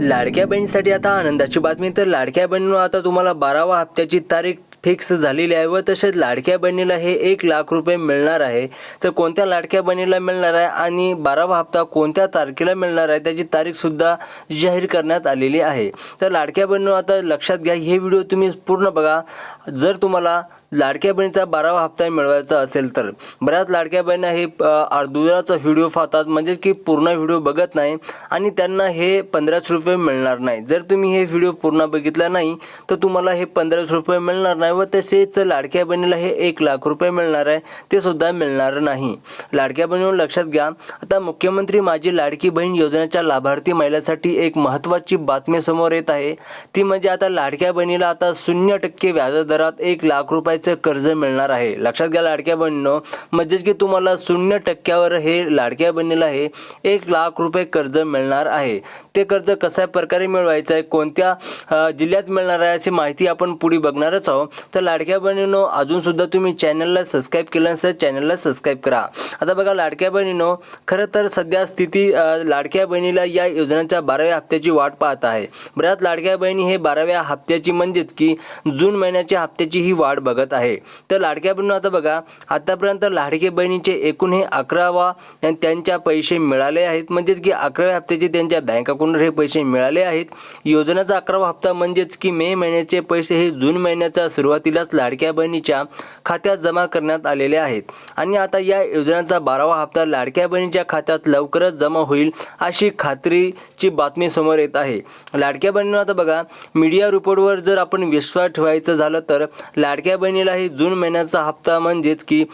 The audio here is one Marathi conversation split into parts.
लाडक्या बहिणीसाठी आता आनंदाची बातमी तर लाडक्या बहिणीनं आता तुम्हाला बारावा हप्त्याची तारीख फिक्स झालेली आहे व तसेच लाडक्या बहिणीला हे एक लाख रुपये मिळणार आहे. तर कोणत्या लाडक्या बहिणीला मिळणार आहे आणि बारावा हप्ता कोणत्या तारखेला मिळणार आहे त्याची तारीखसुद्धा जाहीर करण्यात आलेली आहे. तर लाडक्या बहिणी आता लक्षात घ्या हे व्हिडिओ तुम्ही पूर्ण बघा. जर तुम्हाला लाडक्या बहिणीचा बारावा हप्ता मिळवायचा असेल तर. बऱ्याच लाडक्या बहिणी हे अर्धुराचा व्हिडिओ पाहतात म्हणजे की पूर्ण व्हिडिओ बघत नाही आणि त्यांना हे पंधराशे रुपये मिळणार नाही. जर तुम्ही हे व्हिडिओ पूर्ण बघितला नाही तर तुम्हाला हे पंधराशे रुपये मिळणार नाही. व तसेच लाडक्या बहिणीला हे एक लाख रुपये मिळणार आहे. ते सुद्धा मिळणार नाही. लाडक्या बहिणीवर लक्षात घ्या. आता मुख्यमंत्री माझी लाडकी बहीण योजनेच्या लाभार्थी महिलांसाठी एक महत्त्वाची बातमी समोर येत आहे. ती म्हणजे आता लाडक्या बहिणीला आता शून्य टक्के व्याजदरात एक लाख रुपयाचं कर्ज मिळणार आहे. लक्षात घ्या लाडक्या बहिणीनं. म्हणजेच की तुम्हाला शून्य टक्क्यावर हे लाडक्या बहिणीला हे एक लाख रुपये कर्ज मिळणार आहे. ते कर्ज कशा प्रकारे मिळवायचं आहे? कोणत्या जिल्ह्यात मिळणार आहे अशी माहिती आपण पुढे बघणारच आहोत. तर लाडक्या बहिणीनो अजूनसुद्धा तुम्ही चॅनलला सबस्क्राईब केलं नसेल चॅनलला सबस्क्राईब करा. आता बघा लाडक्या बहिणीनो खरं तर सध्या स्थिती लाडक्या बहिणीला या योजनेच्या बाराव्या हप्त्याची वाट पाहत आहे. बऱ्याच लाडक्या बहिणी हे बाराव्या हप्त्याची म्हणजेच की जून महिन्याच्या हप्त्याची ही वाट बघत आहे. तर लाडक्या बहिणी आता बघा आतापर्यंत लाडक्या बहिणीचे एकूण हे अकरावा त्यांच्या पैसे मिळाले आहेत. म्हणजेच की अकराव्या हप्त्याचे त्यांच्या बँक अकाउंटवर हे पैसे मिळाले आहेत. योजनेचा अकरावा हप्ता म्हणजेच की मे महिन्याचे पैसे हे जून महिन्याच्या सुरुवातीलाच लाडक्या बहिणीच्या खात्यात जमा करण्यात आलेले आहेत. आणि आता या योजनेचा बारावा हप्ता लाडक्या बहिणीच्या खात्यात लवकरच जमा होईल अशी खात्रीची बातमी समोर येत आहे. लाडक्या बहिणीनं आता बघा मीडिया रिपोर्टवर जर आपण विश्वास ठेवायचं झालं तर लाडक्या बहिणीलाही जून महिन्याचा हप्ता म्हणजेच की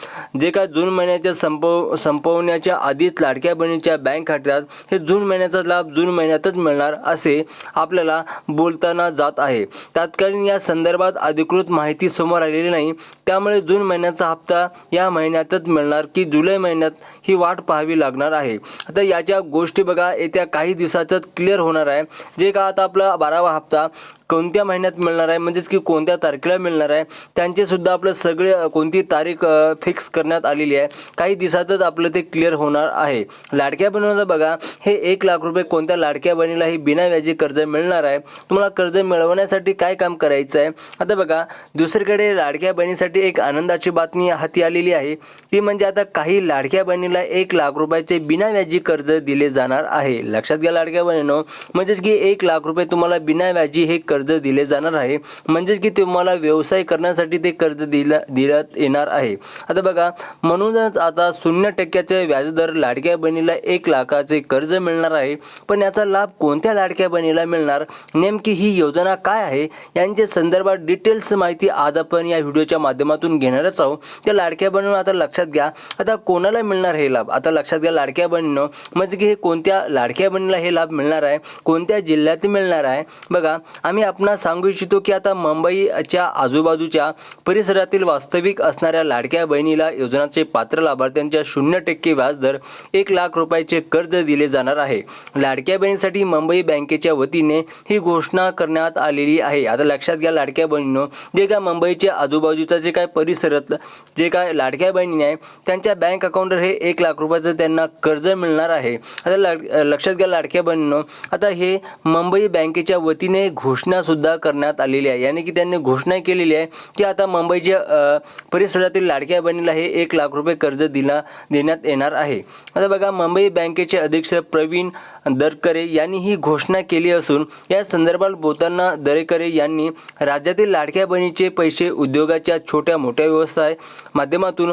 जे काय जून महिन्याच्या संपव संपवण्याच्या आधीच लाडक्या बहिणीच्या बँक खात्यात हे जून महिन्याचा लाभ जून महिन्यातच मिळणार असे आपल्याला बोलताना जात आहे. तात्कालीन या संदर्भात अधिकृत माहिती माहिती समोर आलेली नाही. त्यामुळे जून महिन्याचा हप्ता या महिन्यातच मिळणार की जुलै महिन्यात ही वाट पाहावी लागणार आहे. आता याच्या गोष्टी बघा येत्या काही दिवसातच क्लिअर होणार आहे. जे का आता आपला बारावा हप्ता कोणत्या महिन्यात मिळणार आहे? म्हणजेच की कोणत्या तारखेला मिळणार आहे? त्यांचे सुद्धा आपलं सगळे कोणती तारीख फिक्स करण्यात आलेली आहे. काही दिवसातच आपलं ते क्लिअर होणार आहे. लाडक्या बहिणीला बघा हे एक लाख रुपये कोणत्या लाडक्या बहिणीला हे बिना व्याजी कर्ज मिळणार आहे? तुम्हाला कर्ज मिळवण्यासाठी काय काम करायचं आहे? आता बघा दुसरीकडे लाडक्या बहिणीसाठी एक आनंदाची बातमी हाती आलेली आहे. ती म्हणजे आता काही लाडक्या बहिणीला एक लाख रुपयाचे बिना व्याजी कर्ज दिले जाणार आहे. लक्षात घ्या लाडक्या बहिणीनं म्हणजेच की एक लाख रुपये तुम्हाला बिना व्याजी हे कर्ज कर्ज दिले जाणार आहे. म्हणजेच की तुम्हाला व्यवसाय करण्यासाठी ते कर्ज दिला देण्यात येणार आहे. आता बघा म्हणूनच आता शून्य टक्क्याचे व्याजदर लाडक्या बहिणीला एक लाखाचे कर्ज मिळणार आहे. पण याचा लाभ कोणत्या लाडक्या बहिणीला मिळणार? नेमकी ही योजना काय आहे? यांच्या संदर्भात डिटेल्स माहिती आज आपण या व्हिडिओच्या माध्यमातून घेणारच आहोत. त्या लाडक्या बहिणीनं आता लक्षात घ्या. आता कोणाला मिळणार हे लाभ? आता लक्षात घ्या लाडक्या बहिणीनं म्हणजे की हे कोणत्या लाडक्या बहिणीला हे लाभ मिळणार आहे? कोणत्या जिल्ह्यात मिळणार आहे? बघा आम्ही आपणास सांगू इच्छितो की आता मुंबईच्या आजूबाजूच्या परिसरातील वास्तविक असणाऱ्या लाडक्या बहिणीला योजनाचे पात्र लाभार्थ्यांच्या शून्य टक्के व्याजदर एक लाख रुपयाचे कर्ज दिले जाणार आहे. लाडक्या बहिणीसाठी मुंबई बँकेच्या वतीने ही घोषणा करण्यात आलेली आहे. आता लक्षात घ्या लाडक्या बहिणीनं जे काय मुंबईच्या आजूबाजूचा जे काय परिसरात जे काय लाडक्या बहिणी आहे त्यांच्या बँक अकाउंटवर हे एक लाख रुपयाचं त्यांना कर्ज मिळणार आहे. आता लक्षात घ्या लाडक्या बहिणीनं आता हे मुंबई बँकेच्या वतीने घोषणा सुद्धा करण्यात आलेली आहे. यानी की त्यांनी घोषणा केलेली आहे की आता मुंबईच्या परिसरातील लाडक्या बहिणीला हे एक लाख रुपये कर्ज दिला देण्यात येणार आहे. आता बघा मुंबई बँकेचे अध्यक्ष प्रवीण दरकरे यांनी ही घोषणा केली असून या संदर्भात बोलताना दरेकरे यांनी राज्यातील लाडक्या बहिणीचे पैसे उद्योगाच्या छोट्या मोठ्या व्यवसाय माध्यमातून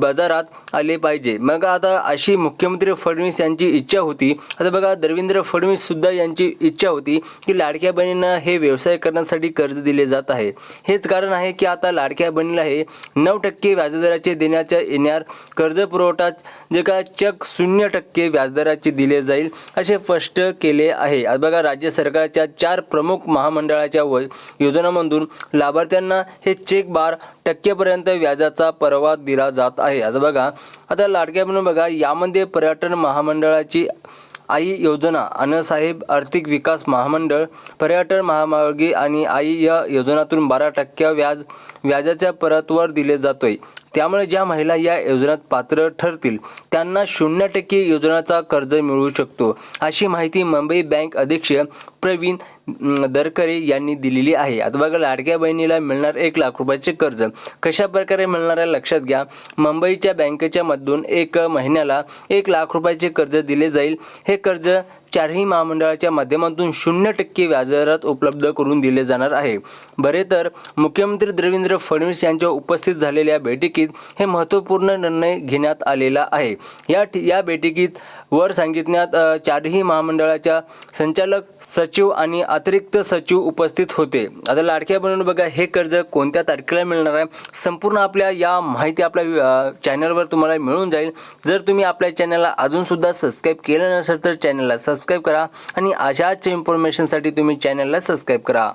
बाजारात आले पाहिजे. मग आता अशी मुख्यमंत्री फडणवीस यांची इच्छा होती. आता बघा देवेंद्र फडणवीस सुद्धा यांची इच्छा होती की लाडक्या बहिणींना हे व्यवसाय करण्यासाठी कर्ज दिले जात आहे. हेच कारण आहे की आता लाडक्या बहिणीला हे नऊ टक्के व्याजदराचे देण्याच्या येणार कर्ज पुरवठा जे काय चक शून्य टक्के व्याजदराचे दिले जाईल असे स्पष्ट केले आहे. आज बघा राज्य सरकारच्या चार प्रमुख महामंडळाच्या व योजनामधून लाभार्थ्यांना हे चेक बार टक्केपर्यंत व्याजाचा परवा दिला जात आहे. आता बघा आता लाडक्या म्हणून बघा यामध्ये पर्यटन महामंडळाची आई योजना अण्णासाहेब आर्थिक विकास महामंडळ पर्यटन महामार्गी आणि आई या योजनातून बारा टक्के व्याज व्याजाच्या परतवर दिले जातोय. त्यामुळे ज्या महिला या योजनेत पात्र ठरतील त्यांना शून्य टक्के योजनाचा कर्ज मिळू शकतो. अशी माहिती मुंबई बँक अध्यक्ष प्रवीण दरकरे यांनी दिलेली आहे. आता बघा लाडक्या बहिणीला मिळणार एक लाख रुपयाचे कर्ज. कशा प्रकारे मिळणार आहे लक्षात घ्या. मुंबईच्या बँकेच्या मधून एक महिन्याला एक लाख रुपयाचे कर्ज दिले जाईल. हे कर्ज चारही महामंडळाच्या माध्यमातून शून्य टक्के व्याजदरात उपलब्ध करून दिले जाणार आहे. बरे तर मुख्यमंत्री देवेंद्र फडणवीस यांच्या उपस्थित झालेल्या बैठकीत हे महत्त्वपूर्ण निर्णय घेण्यात आलेला आहे. या या बैठकीत वर सांगितण्यात चारही महामंडळाच्या संचालक सचिव आणि अतिरिक्त सचिव उपस्थित होते. आता लाडक्या बनवून बघा हे कर्ज कोणत्या तारखेला मिळणार आहे? संपूर्ण आपल्या या माहिती आपल्या चॅनलवर तुम्हाला मिळून जाईल. जर तुम्ही आपल्या चॅनलला अजूनसुद्धा सबस्क्राईब केलं नसेल तर चॅनलला सबस्क्राईब करा. आणि अशाच इन्फॉर्मेशनसाठी तुम्ही चॅनलला सबस्क्राईब करा.